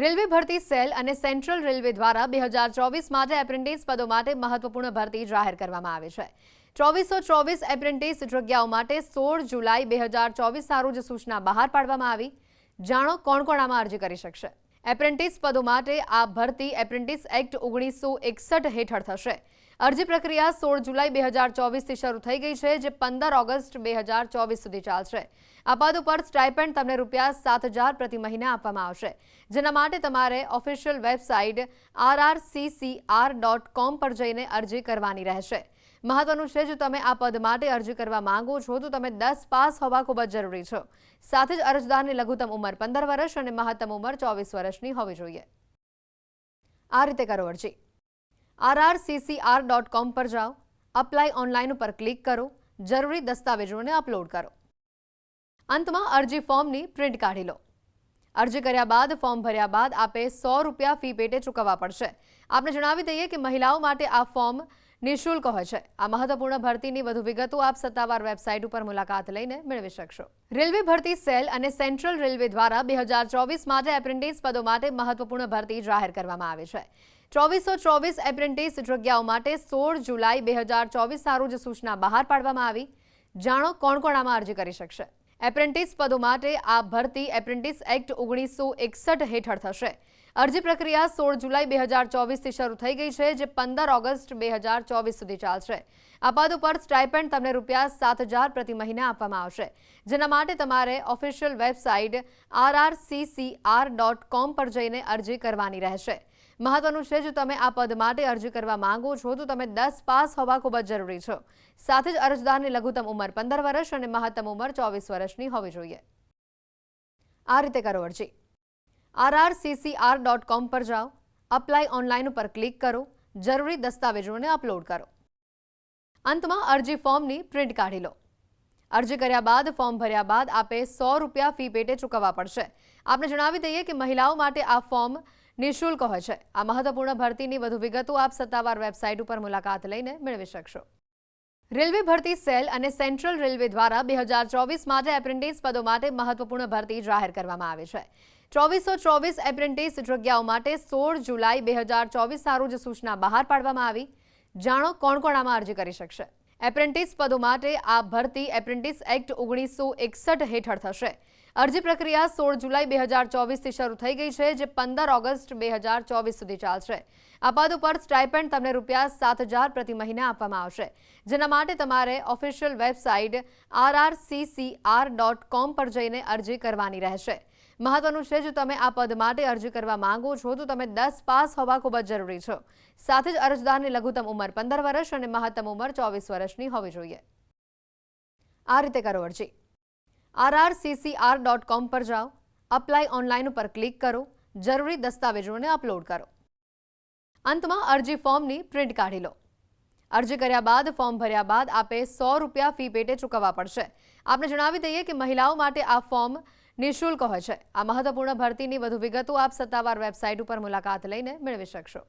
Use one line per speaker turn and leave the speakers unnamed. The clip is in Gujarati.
રેલવે ભરતી સેલ અને સેન્ટ્રલ રેલવે દ્વારા બે હજાર ચોવીસ માટે એપ્રેન્ટિસ પદો માટે મહત્વપૂર્ણ ભરતી જાહેર કરવામાં આવી છે. ચોવીસો ચોવીસ એપ્રેન્ટિસ જગ્યાઓ માટે સોળ જુલાઈ બે હજાર ચોવીસના રોજ સૂચના બહાર પાડવામાં આવી. જાણો કોણ કોણ આમાં અરજી કરી શકશે. એપ્રેન્ટિસ પદો માટે આ ભરતી એપ્રેન્ટિસ એક્ટ ઓગણીસો એકસઠ હેઠળ થશે. અરજી પ્રક્રિયા સોળ જુલાઈ બે હજાર ચોવીસથી શરૂ થઈ ગઈ છે, જે પંદર ઓગસ્ટ બે હજાર ચોવીસ સુધી ચાલશે. આ પદ ઉપર સ્ટાઇપેન્ડ તમને રૂપિયા સાત હજાર પ્રતિ મહિને આપવામાં આવશે. જેના માટે તમારે ઓફિશિયલ વેબસાઇટ આરઆરસીસીઆર ડોટ કોમ પર જઈને અરજી કરવાની રહેશે. મહત્વનું છે, જો તમે આ પદ માટે અરજી કરવા માંગો છો, તો તમે દસ પાસ હોવા ખૂબ જ જરૂરી છો. સાથે જ અરજદારની લઘુત્તમ ઉંમર પંદર વર્ષ અને મહત્તમ ઉંમર ચોવીસ વર્ષની હોવી જોઈએ. આ રીતે કરો અરજી. આરઆરસીસીઆર ડોટ કોમ પર જાઓ. અપ્લાય ઓનલાઈન ઉપર ક્લિક કરો. જરૂરી દસ્તાવેજોને અપલોડ કરો. અંતમાં અરજી ફોર્મની પ્રિન્ટ કાઢી લો. અરજી કર્યા બાદ, ફોર્મ ભર્યા બાદ આપે સો રૂપિયા ફી પેટે ચૂકવવા પડશે. આપણે જણાવી દઈએ કે મહિલાઓ માટે આ ફોર્મ નિઃશુલ્ક હોય છે. આ મહત્વપૂર્ણ ભરતીની વધુ વિગતો આપ સત્તાવાર વેબસાઇટ ઉપર મુલાકાત લઈને મેળવી શકશો. રેલવે ભરતી સેલ અને સેન્ટ્રલ રેલવે દ્વારા બે હજાર ચોવીસ માટે એપ્રેન્ટિસ પદો માટે મહત્વપૂર્ણ ભરતી જાહેર કરવામાં આવી છે. ચોવીસો ચોવીસ એપ્રેન્ટિસ જગ્યાઓ માટે સોળ જુલાઈ બે હજાર ચોવીસના રોજ સૂચના બહાર પાડવામાં આવી. જાણો કોણ કોણ આમાં અરજી કરી શકશે. એપ્રેન્ટિસ પદો માટે આ ભરતી એપ્રેન્ટિસ એક્ટ ઓગણીસો એકસઠ હેઠળ થશે. અરજી પ્રક્રિયા સોળ જુલાઈ બે હજાર ચોવીસથી શરૂ થઈ ગઈ છે, જે પંદર ઓગસ્ટ બે હજાર ચોવીસ સુધી ચાલશે. આ પદ ઉપર સ્ટાઇપેન્ડ તમને રૂપિયા સાત હજાર પ્રતિ મહિને આપવામાં આવશે. જેના માટે તમારે ઓફિશિયલ વેબસાઇટ આરઆરસીસીઆર ડોટ કોમ પર જઈને અરજી કરવાની રહેશે. મહત્વનું છે, જો તમે આ પદ માટે અરજી કરવા માંગો છો, તો તમે દસ પાસ હોવા ખૂબ જ જરૂરી છો. સાથે જ અરજદારની લઘુત્તમ ઉંમર પંદર વર્ષ અને મહત્તમ ઉંમર ચોવીસ વર્ષની હોવી જોઈએ. આ રીતે કરો અરજી. આરઆરસીસીઆર ડોટ કોમ પર જાઓ. અપ્લાય ઓનલાઈન ઉપર ક્લિક કરો. જરૂરી દસ્તાવેજોને અપલોડ કરો. અંતમાં અરજી ફોર્મની પ્રિન્ટ કાઢી લો. અરજી કર્યા બાદ ફોર્મ ભર્યા બાદ આપે સો રૂપિયા ફી પેટે ચૂકવવા પડશે. આપણે જણાવી દઈએ કે મહિલાઓ માટે આ ફોર્મ નિઃશુલ્ક હોય છે. આ મહત્વપૂર્ણ ભરતીની વધુ વિગતો આપ સત્તાવાર વેબસાઇટ ઉપર મુલાકાત લઈને મેળવી શકશો. રેલવે ભરતી સેલ અને સેન્ટ્રલ રેલવે દ્વારા બે હજાર ચોવીસ માટે એપ્રેન્ટિસ પદો માટે મહત્વપૂર્ણ ભરતી જાહેર કરવામાં આવી છે. ચોવીસો ચોવીસ એપ્રેન્ટિસ જગ્યાઓ માટે સોળ જુલાઈ બે હજાર ચોવીસના રોજ સૂચના બહાર પાડવામાં આવી. જાણો કોણ કોણ આમાં અરજી કરી શકશે? એપ્રેન્ટિસ પદો માટે આ ભરતી એપ્રેન્ટિસ એક્ટ ઓગણીસો એકસઠ હેઠળ થશે. અરજી પ્રક્રિયા સોળ જુલાઈ બે હજાર ચોવીસથી શરૂ થઈ ગઈ છે, જે પંદર ઓગસ્ટ બે હજાર ચોવીસ સુધી ચાલશે. આ પદ ઉપર સ્ટાઇપેન્ડ તમને રૂપિયા સાત હજાર પ્રતિ મહિને આપવામાં આવશે. જેના માટે તમારે ઓફિશિયલ વેબસાઇટ આરઆરસીસીઆર ડોટ કોમ પર જઈને અરજી કરવાની રહેશે. મહત્વનું છે, જો તમે આ પદ માટે અરજી કરવા માંગો છો, તો તમે દસ પાસ હોવા ખૂબ જ જરૂરી છો. સાથે જ અરજદારની લઘુત્તમ ઉંમર પંદર વર્ષ અને મહત્તમ ઉંમર ચોવીસ વર્ષની હોવી જોઈએ. આ રીતે કરો અરજી. આરઆરસીસીઆર ડોટ કોમ પર જાઓ. અપ્લાય ઓનલાઈન ઉપર ક્લિક કરો. જરૂરી દસ્તાવેજોને અપલોડ કરો. અંતમાં અરજી ફોર્મની પ્રિન્ટ કાઢી લો. અરજી કર્યા બાદ, ફોર્મ ભર્યા બાદ આપે સો રૂપિયા ફી પેટે ચૂકવવા પડશે. આપણે જણાવી દઈએ કે મહિલાઓ માટે આ ફોર્મ નિઃશુલ્ક હોય છે. આ મહત્વપૂર્ણ ભરતીની વધુ વિગતો આપ સત્તાવાર વેબસાઇટ ઉપર મુલાકાત લઈને મેળવી શકશો.